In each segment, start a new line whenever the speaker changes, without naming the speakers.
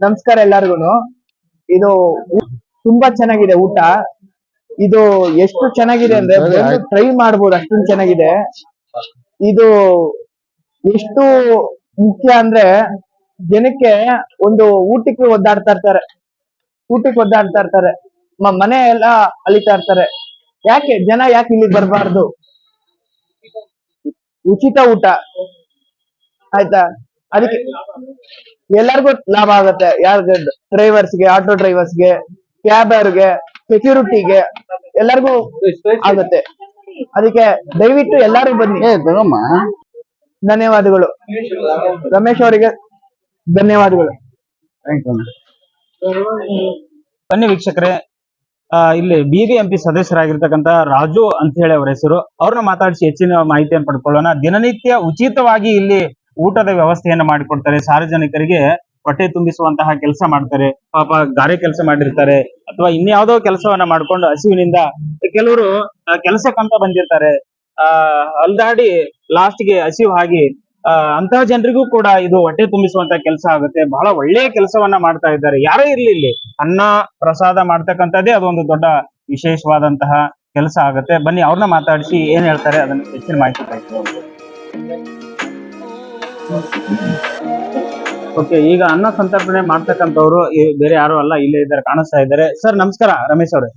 ನಮಸ್ಕಾರ ಎಲ್ಲಾರ್ಗುನು. ಇದು ತುಂಬಾ ಚೆನ್ನಾಗಿದೆ ಊಟ. ಇದು ಎಷ್ಟು ಚೆನ್ನಾಗಿದೆ ಅಂದ್ರೆ ಟ್ರೈ ಮಾಡ್ಬೋದು ಅಷ್ಟೊಂದು ಚೆನ್ನಾಗಿದೆ. ಇದು ಎಷ್ಟು ಮುಖ್ಯ ಅಂದ್ರೆ ಜನಕ್ಕೆ ಒಂದು ಊಟಕ್ಕೆ ಒದ್ದಾಡ್ತಾ ಇರ್ತಾರೆ. ಊಟಕ್ಕೆ ಒದ್ದಾಡ್ತಾ ಇರ್ತಾರೆ. ಮನೆ ಎಲ್ಲ ಅಳಿತಾ ಇರ್ತಾರೆ. ಯಾಕೆ? ಜನ ಯಾಕೆ ಇಲ್ಲಿ ಬರಬಾರ್ದು? ಉಚಿತ ಊಟ. ಆಯ್ತಾ? ಅದಕ್ಕೆ ಎಲ್ಲರಿಗೂ ಲಾಭ ಆಗುತ್ತೆ. ಯಾರಿಗೆ ಡ್ರೈವರ್ಸ್ಗೆ ಆಟೋ ಡ್ರೈವರ್ಸ್ಗೆ ಕ್ಯಾಬರ್ಗೆ ಸೆಕ್ಯೂರಿಟಿಗೆ ಎಲ್ಲರಿಗೂ ಆಗುತ್ತೆ. ಅದಕ್ಕೆ ದಯವಿಟ್ಟು ಎಲ್ಲರೂ ಬನ್ನಿ. ಧನ್ಯವಾದಗಳು. ರಮೇಶ್ ಅವರಿಗೆ ಧನ್ಯವಾದಗಳು.
ಬನ್ನಿ ವೀಕ್ಷಕರೇ. ಆ, ಇಲ್ಲಿ ಬಿಬಿಎಂಪಿ ಸದಸ್ಯರಾಗಿರ್ತಕ್ಕಂತ ರಾಜು ಅಂತ ಹೇಳಿ ಅವರ ಹೆಸರು. ಅವ್ರನ್ನ ಮಾತಾಡಿಸಿ ಹೆಚ್ಚಿನ ಮಾಹಿತಿಯನ್ನು ಪಡ್ಕೊಳ್ಳೋಣ. ದಿನನಿತ್ಯ ಉಚಿತವಾಗಿ ಇಲ್ಲಿ ಊಟದ ವ್ಯವಸ್ಥೆಯನ್ನ ಮಾಡಿಕೊಡ್ತಾರೆ. ಸಾರ್ವಜನಿಕರಿಗೆ ಹೊಟ್ಟೆ ತುಂಬಿಸುವಂತಹ ಕೆಲಸ ಮಾಡ್ತಾರೆ. ಪಾಪ ಗಾರೆ ಕೆಲಸ ಮಾಡಿರ್ತಾರೆ. ಅಥವಾ ಇನ್ಯಾವುದೋ ಕೆಲಸವನ್ನ ಮಾಡ್ಕೊಂಡು ಹಸಿವಿನಿಂದ ಕೆಲವರು ಕೆಲಸಕ್ಕಂತ ಬಂದಿರ್ತಾರೆ. ಆ, ಅಲ್ದಾಡಿ ಲಾಸ್ಟ್ಗೆ ಹಸಿವು ಆಗಿ ಅಂತಹ ಜನರಿಗೂ ಕೂಡ ಇದು ಹೊಟ್ಟೆ ತುಂಬಿಸುವಂತ ಕೆಲಸ ಆಗುತ್ತೆ. ಬಹಳ ಒಳ್ಳೆಯ ಕೆಲಸವನ್ನ ಮಾಡ್ತಾ ಇದ್ದಾರೆ. ಯಾರೇ ಇರ್ಲಿ ಇಲ್ಲಿ, ಅನ್ನ, ಪ್ರಸಾದ ಮಾಡ್ತಕ್ಕಂಥದ್ದೇ ಅದೊಂದು ದೊಡ್ಡ ವಿಶೇಷವಾದಂತಹ ಕೆಲಸ ಆಗುತ್ತೆ. ಬನ್ನಿ ಅವ್ರನ್ನ ಮಾತಾಡಿಸಿ ಏನ್ ಹೇಳ್ತಾರೆ, ಅದನ್ನ ಹೆಚ್ಚಿನ ಮಾಹಿತಿ ಓಕೆ ಈಗ ಅನ್ನ ಸಂತರ್ಪಣೆ ಮಾಡ್ತಕ್ಕಂಥವ್ರು ಬೇರೆ ಯಾರು ಅಲ್ಲ ಇಲ್ಲೇ ಇದ್ದಾರೆ ಕಾಣಿಸ್ತಾ ಇದ್ದಾರೆ. ಸರ್ ನಮಸ್ಕಾರ ರಮೇಶ್ ಅವರೇ.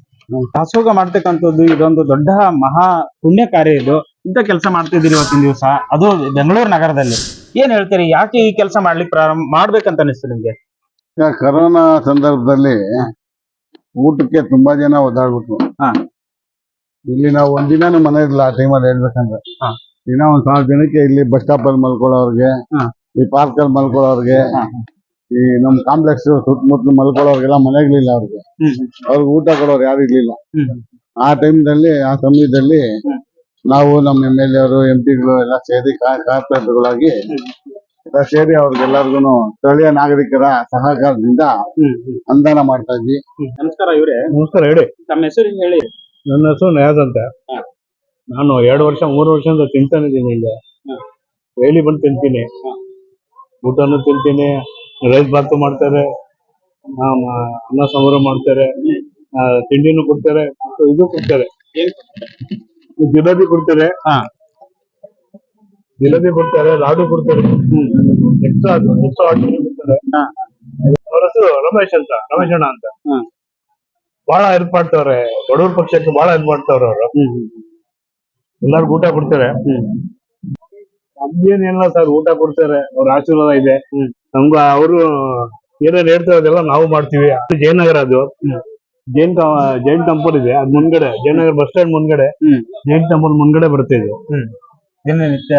ದಾಸೋಗ ಮಾಡ್ತಕ್ಕಂಥದ್ದು ಇದೊಂದು ದೊಡ್ಡ ಮಹಾ ಪುಣ್ಯ ಕಾರ್ಯ ಇದು. ಇಂಥ ಕೆಲಸ ಮಾಡ್ತಿದ್ದೀರಿ ಇವತ್ತಿನ ದಿವಸ. ಅದು ಬೆಂಗಳೂರು ನಗರದಲ್ಲಿ. ಏನ್ ಹೇಳ್ತೀರಿ ಯಾಕೆ ಈ ಕೆಲಸ ಮಾಡ್ಲಿಕ್ಕೆ ಪ್ರಾರಂಭ ಮಾಡ್ಬೇಕಂತ ಅನಿಸ್ತು ನಿಮ್ಗೆ?
ಕರೋನಾ ಸಂದರ್ಭದಲ್ಲಿ ಊಟಕ್ಕೆ ತುಂಬಾ ಜನ ಒದ್ದಾಡ್ಬಿಟ್ರು.
ಹಾ.
ಇಲ್ಲಿ ನಾವು ಒಂದಿನ ಮನೆ ಇರಲಿಲ್ಲ ಆ ಟೈಮಲ್ಲಿ ಹೇಳ್ಬೇಕಂದ್ರೆ. ದಿನ ಒಂದ್ ಸಾವಿರ ಜನಕ್ಕೆ ಇಲ್ಲಿ ಬಸ್ ಸ್ಟಾಪ್ ಅಲ್ಲಿ ಮಲ್ಕೊಳ್ಳೋರ್ಗೆ ಈ ಪಾರ್ಕ್ ಅಲ್ಲಿ ಮಲ್ಕೊಳ್ಳೋರ್ಗೆ ಈ ನಮ್ ಕಾಂಪ್ಲೆಕ್ಸ್ ಸುತ್ತಮುತ್ತಲು ಮಲ್ಕೊಳ್ಳೋರ್ಗೆಲ್ಲ ಮನೆಗಳಿಲ್ಲ ಅವ್ರಿಗೆ. ಅವ್ರಿಗೆ ಊಟ ಕೊಡೋರು ಯಾರು ಇರ್ಲಿಲ್ಲ.
ಆ
ಆ ಟೈಮ್ದಲ್ಲಿ ಆ ಸಮಯದಲ್ಲಿ ನಾವು ನಮ್ಮ ಎಂ ಎಲ್ ಎರು ಎಂ ಪಿಗಳು ಎಲ್ಲ ಸೇರಿ ಕಾರ್ಪೊರೇಟರ್ಗಳಾಗಿ ಎಲ್ಲ ಸೇರಿ ಅವ್ರಿಗೆಲ್ಲರಿಗೂ ಸ್ಥಳೀಯ ನಾಗರಿಕರ ಸಹಕಾರದಿಂದ ಅನುದಾನ ಮಾಡ್ತಾ ಇದ್ವಿ.
ನಮಸ್ಕಾರ ಇವ್ರೆ.
ನಮಸ್ಕಾರ ಹೇಳಿ.
ತಮ್ಮ ಹೆಸರು ಹೇಳಿ.
ನನ್ನ ಹೆಸರು ನಯಾಜ್ ಅಂತ. ನಾನು ಎರಡು ವರ್ಷ ಮೂರು ವರ್ಷದಿಂದ ತಿಂತಾನೆ ಇದ್ದೀನಿ ಇಲ್ಲ. ಡೈಲಿ ಬಂದು ತಿಂತೀನಿ. ಊಟನೂ ತಿಂತೀನಿ ರೈಸ್ ಬಾತು ಮಾಡ್ತಾರೆ ಅನ್ನ ಸಾಂಬಾರು ಮಾಡ್ತಾರೆ ತಿಂಡಿನೂ ಕೊಡ್ತಾರೆ ಮತ್ತು ಇದು ಕೊಡ್ತಾರೆ. ಜಿಲೇಬಿ ಕೊಡ್ತಾರೆ.
ಹಾ.
ಜಿಲೇಬಿ ಕೊಡ್ತಾರೆ ಲಾಡು ಕೊಡ್ತಾರೆ. ಎಕ್ಸ್ಟ್ರಾ ಎಕ್ಸ್ಟ್ರಾ ಆರ್ಡರ್ ಕೊಡ್ತಾರೆ. ಅವ್ರ ಹೆಸರು ರಮೇಶ್ ಅಂತ ರಮೇಶ್ ಅಣ್ಣ ಅಂತ. ಬಹಳ ಹೆಲ್ಪ್ ಮಾಡ್ತಾವ್ರೆ ಬಡವ್ರ ಪಕ್ಷಕ್ಕೆ ಬಹಳ ಹೆಲ್ಪ್ ಮಾಡ್ತಾವ್ರೆ ಅವರು. ಎಲ್ಲಾರ್ಗು ಊಟ ಕೊಡ್ತಾರೆ. ನಮ್ಗೇನಿಲ್ಲ ಸರ್ ಊಟ ಕೊಡ್ತಾರೆ ಅವ್ರ ಆಶೀರ್ವಾದ ಇದೆ. ನಮ್ಗ ಅವರು ಏನೇನ್ ಹೇಳ್ತಾರೆ ಅದೆಲ್ಲ ನಾವು ಮಾಡ್ತೀವಿ. ಅದು ಜಯನಗರ ಅದು. ಜೈನ್ ಜೈನ್ ಟೆಂಪಲ್ ಇದೆ ಅದ್ ಮುಂದ್ಗಡೆ ಜಯನಗರ ಬಸ್ ಸ್ಟ್ಯಾಂಡ್ ಮುಂದ್ಗಡೆ. ಜೈನ್ ಟೆಂಪಲ್ ಮುಂದ್ಗಡೆ ಬರುತ್ತೆ ಇದು.
ದಿನನಿತ್ಯ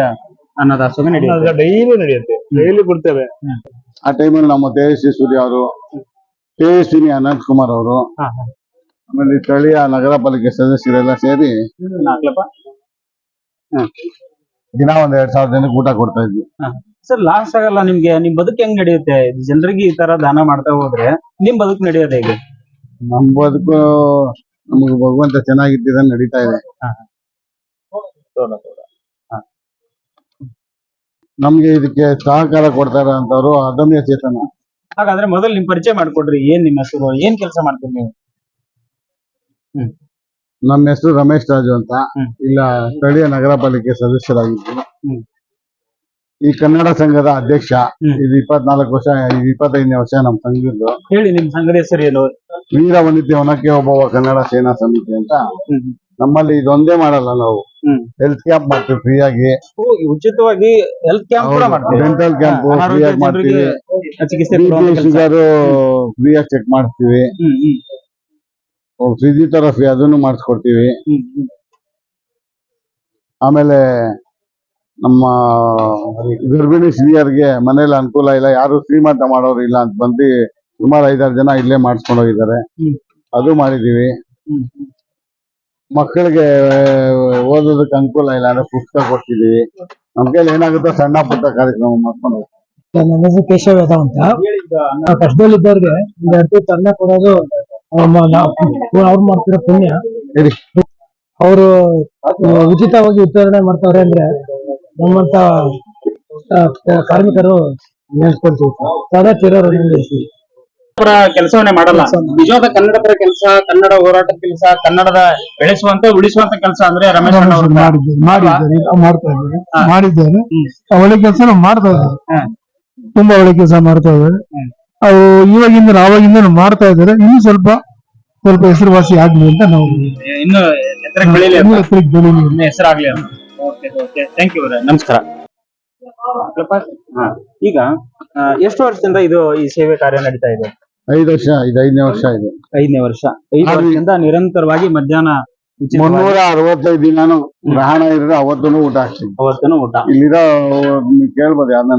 ಅನ್ನದಾಸೋಹ ನಡೆಯುತ್ತೆ.
ಡೈಲಿ ನಡೆಯುತ್ತೆ. ಡೈಲಿ ಕೊಡ್ತೇವೆ.
ಆ ಟೈಮಲ್ಲಿ ನಮ್ಮ ತೇಜಸ್ವಿ ಸೂರ್ಯ ಅವರು ತೇಜಸ್ವಿನಿ ಅನಂತ್ ಕುಮಾರ್ ಅವರು. ಆಮೇಲೆ ಸ್ಥಳೀಯ ನಗರ ಪಾಲಿಕೆ ಸದಸ್ಯರೆಲ್ಲ ಸೇರಿ ದಿನ ಒಂದ್ ಎರಡ್ ಸಾವಿರ ಜನಕ್ಕೆ ಊಟ ಕೊಡ್ತಾ ಇದ್ವಿ.
ಸರ್ ಲಾಸ್ಟ್ ಆಗಲ್ಲ ನಿಮ್ಗೆ ನಿಮ್ ಬದುಕ್ ಹೆಂಗ್ ನಡೆಯುತ್ತೆ? ಜನರಿಗೆ ಈ ತರ ದಾನ ಮಾಡ್ತಾ ಹೋದ್ರೆ ನಿಮ್ ಬದುಕು ನಡೆಯೋದು ಹೇಗೆ?
ನಮ್ ಬದುಕು ನಮಗೆ ಭಗವಂತ ಚೆನ್ನಾಗಿದ್ದ ನಡೀತಾ ಇದೆ. ನಮ್ಗೆ ಇದಕ್ಕೆ ಸಹಕಾರ ಕೊಡ್ತಾರ ಇರೋಂಥವ್ರು ಅದಮ್ಯ ಚೇತನ.
ಹಾಗಾದ್ರೆ ಮೊದಲು ನಿಮ್ ಪರಿಚಯ ಮಾಡ್ಕೊಡ್ರಿ ಏನ್ ನಿಮ್ಮ ಹೆಸರು ಏನ್ ಕೆಲಸ ಮಾಡ್ತೀರಿ ನೀವು?
ನಮ್ಮ ಹೆಸರು ರಮೇಶ್ ರಾಜು ಅಂತ. ಇಲ್ಲ ಸ್ಥಳೀಯ ನಗರ ಪಾಲಿಕೆ ಸದಸ್ಯರಾಗಿದ್ದು ಈ ಕನ್ನಡ ಸಂಘದ ಅಧ್ಯಕ್ಷ. ಇದು ಇಪ್ಪತ್ನಾಲ್ಕು ವರ್ಷ ಇದು ಇಪ್ಪತ್ತೈದನೇ ವರ್ಷ ನಮ್ಮ ಸಂಘದ್ದು.
ಹೇಳಿ ನಿಮ್ ಸಂಘದ ಹೆಸರು ಏನು
ವೀರ ವನಿತೆ ಒನಕೆ ಒಬ್ಬವ ಕನ್ನಡ ಸೇನಾ ಸಮಿತಿ ಅಂತ. ನಮ್ಮಲ್ಲಿ ಇದೊಂದೇ ಮಾಡಲ್ಲ ನಾವು. ಹೆಲ್ತ್ ಕ್ಯಾಂಪ್ ಮಾಡ್ತೀವಿ ಫ್ರೀ ಆಗಿ
ಉಚಿತವಾಗಿ ಹೆಲ್ತ್ ಕ್ಯಾಂಪ್ ಕೂಡ ಮಾಡ್ತೀವಿ.
ಡೆಂಟಲ್ ಕ್ಯಾಂಪ್ ಫ್ರೀ ಆಗಿ ಮಾಡ್ತೀವಿ ಶುಗರ್ ಫ್ರೀ ಆಗಿ ಚೆಕ್ ಮಾಡ್ತೀವಿ.
ತರ
ಫಿಸಿಯೋಥೆರಪಿ ಅದನ್ನು ಮಾಡಿಸ್ಕೊಡ್ತೀವಿ. ಆಮೇಲೆ ನಮ್ಮ ಗರ್ಭಿಣಿ ಸ್ತ್ರೀಯರಿಗೆ ಮನೇಲಿ ಅನುಕೂಲ ಇಲ್ಲ, ಯಾರು ಶ್ರೀಮಂತ ಮಾಡೋರು ಇಲ್ಲ ಅಂತ ಬಂದು ಸುಮಾರು ಐದಾರು ಜನ ಇಲ್ಲೇ ಮಾಡಿಸ್ಕೊಂಡು ಹೋಗಿದ್ದಾರೆ
ಹ್ಮ್.
ಅದು ಮಾಡಿದೀವಿ. ಮಕ್ಕಳಿಗೆ ಓದೋದಕ್ಕೆ ಅನುಕೂಲ ಇಲ್ಲ ಅಂದ್ರೆ ಪುಸ್ತಕ ಕೊಡ್ತಿದೀವಿ ನಮ್ ಕೈಲಿ ಏನಾಗುತ್ತೋ ಸಣ್ಣ ಪುಟ್ಟ ಕಾರ್ಯಕ್ರಮ ಮಾಡ್ಕೊಂಡು.
ನನ್ನ ಹೆಸರು ಅಂತ ಕಷ್ಟದಲ್ಲಿದ್ದವ್ರಿಗೆ ತುತ್ತು ಕೊಡೋದು ಅವ್ರು ಮಾಡ್ತಿರೋ ಪುಣ್ಯ. ಅವರು ಉಚಿತವಾಗಿ ವಿತರಣೆ ಮಾಡ್ತಾವ್ರೆ ಅಂದ್ರೆ ನಮ್ಮಂತ ಕಾರ್ಮಿಕರು ನೆನ್ಸ್ಕೊಳ್ತೀವಿ. ಸದಾ ಚಿರೋರು
ಪರ ಕೆಲಸವನ್ನೇ ಮಾಡಲ್ಲ. ನಿಜವಾದ ಕನ್ನಡ ಪರ ಕೆಲಸ ಕನ್ನಡ ಹೋರಾಟದ ಕೆಲಸ ಕನ್ನಡದ ಬೆಳೆಸುವಂತೆ ಉಳಿಸುವಂತ ಕೆಲಸ ಅಂದ್ರೆ ರಮೇಶ್
ಮಾಡಿದ್ದಾರೆ ಮಾಡ್ತಾ ಇದ್ದಾರೆ. ಮಾಡಿದ್ದಾರೆ ಒಳ್ಳೆ ಕೆಲಸ ನಾವು ಮಾಡ್ತಾ ಇದ್ದಾರೆ ತುಂಬಾ ಒಳ್ಳೆ ಕೆಲಸ ಮಾಡ್ತಾ ಇದ್ದಾರೆ ಅವು ಇವಾಗಿಂದ ಆವಾಗಿಂದ ಮಾಡ್ತಾ ಇದ್ದಾರೆ. ಇನ್ನು ಸ್ವಲ್ಪ ಸ್ವಲ್ಪ ಹೆಸರುವಾಸಿ ಆಗ್ಲಿ ಅಂತ ನಾವು
ಇನ್ನು ಹೆಸರಾಗ್ಲಿ ಓಕೆ ಓಕೆ ಥ್ಯಾಂಕ್ ಯು ನಮಸ್ಕಾರ. ಹಾ. ಈಗ ಎಷ್ಟು ವರ್ಷದಿಂದ ಇದು ಈ ಸೇವೆ ಕಾರ್ಯ ನಡೀತಾ ಇದೆ?
ಐದು ವರ್ಷ ಇದು ಐದನೇ ವರ್ಷ ಇದು
ಐದನೇ ವರ್ಷ. ಐದು ವರ್ಷದಿಂದ ನಿರಂತರವಾಗಿ ಮಧ್ಯಾಹ್ನ
ಮುನ್ನೂರ ಅರವತ್ತೈದು ದಿನಾನು ಗ್ರಹಣ ಇರೋದು ಅವತ್ತೂ ಊಟ ಹಾಕ್ತೀವಿ
ಅವತ್ತೂ ಊಟ.
ಇಲ್ಲಿರೋ ಕೇಳ್ಬೋದು ಯಾರನ್ನ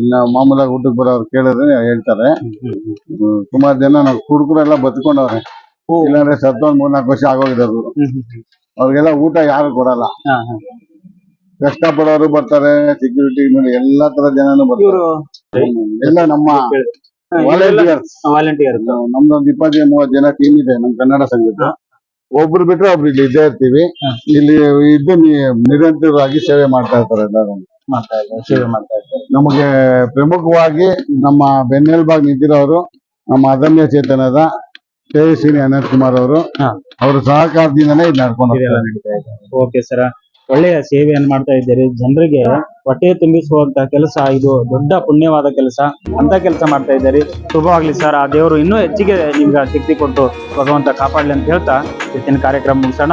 ಇಲ್ಲ ಮಾಮೂಲಾಗಿ ಊಟಕ್ಕೆ ಬರೋರು ಕೇಳಿದ್ರೆ ಹೇಳ್ತಾರೆ. ಸುಮಾರ್ ಜನ ನಾವು ಕುಡುಕರೆಲ್ಲ ಬದುಕೊಂಡವ್ರೆ. ಇಲ್ಲಾಂದ್ರೆ ಸತ್ತೊಂದ್ ಮೂರ್ನಾಲ್ಕು ವರ್ಷ
ಆಗೋಗಿದ್ರು.
ಅವ್ರಿಗೆಲ್ಲ ಊಟ ಯಾರು ಕೊಡಲ್ಲ. ಕಷ್ಟ ಪಡೋರು ಬರ್ತಾರೆ ಸೆಕ್ಯೂರಿಟಿ ಎಲ್ಲಾ ತರ ಜನನು ಬರ್ತಾರೆ. ಎಲ್ಲ ನಮ್ಮ ವಾಲಂಟಿಯರ್ಸ್
ವಾಲಂಟಿಯರ್
ನಮ್ದೊಂದ್ ಇಪ್ಪತ್ತೈದು ಮೂವತ್ತು ಜನ ಟೀಮ್ ಇದೆ ನಮ್ ಕನ್ನಡ ಸಂಗೀತ ಒಬ್ರು ಬಿಟ್ರೆ ಒಬ್ರು ಇಲ್ಲಿ ಇದ್ದೇ ಇರ್ತೀವಿ. ಇಲ್ಲಿ ಇದ್ದು ನಿರಂತರವಾಗಿ ಸೇವೆ ಮಾಡ್ತಾ ಇರ್ತಾರೆ ಎಲ್ಲರೂ.
ಮಾಡ್ತಾ ಇದ್ದಾರೆ ಸೇವೆ ಮಾಡ್ತಾ
ನಮಗೆ ಪ್ರಮುಖವಾಗಿ ನಮ್ಮ ಬೆನ್ನೆಲುಬಾಗಿ ನಿಂತಿರೋರು ನಮ್ಮ ಅದಮ್ಯ ಚೇತನದ ತೇಜಸ್ವಿನಿ ಅನಂತ್ ಕುಮಾರ್ ಅವರು. ಅವರ ಸಹಕಾರದಿಂದನೇ ಇದು ನಡ್ಕೊಂಡು.
ಓಕೆ ಸರ್ ಒಳ್ಳೆಯ ಸೇವೆಯನ್ನು ಮಾಡ್ತಾ ಇದ್ದೀರಿ. ಜನರಿಗೆ ಹೊಟ್ಟೆ ತುಂಬಿಸುವಂತಹ ಕೆಲಸ ಇದು ದೊಡ್ಡ ಪುಣ್ಯವಾದ ಕೆಲಸ. ಅಂತ ಕೆಲಸ ಮಾಡ್ತಾ ಇದ್ದೀರಿ. ಶುಭವಾಗ್ಲಿ ಸರ್ ಆ ದೇವರು ಇನ್ನೂ ಹೆಚ್ಚಿಗೆ ನಿಮ್ಗೆ ಶಕ್ತಿ ಕೊಟ್ಟು ಭಗವಂತ ಕಾಪಾಡ್ಲಿ ಅಂತ ಹೇಳ್ತಾ ಇವತ್ತಿನ ಕಾರ್ಯಕ್ರಮ ಮುಗಿಸೋಣ.